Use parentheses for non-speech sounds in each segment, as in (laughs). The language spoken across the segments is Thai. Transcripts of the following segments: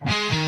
Thank (laughs) you.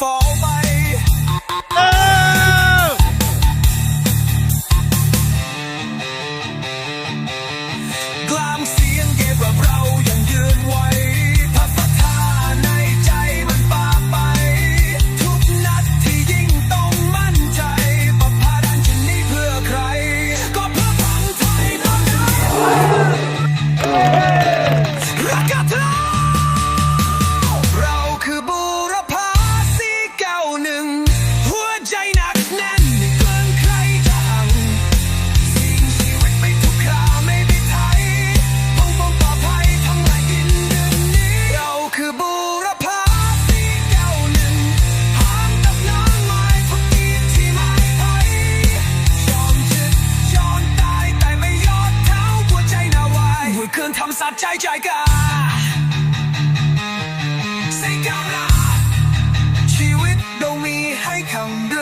for ใจ i k a Say กำลังชีวิตต้อมีให้คำเลื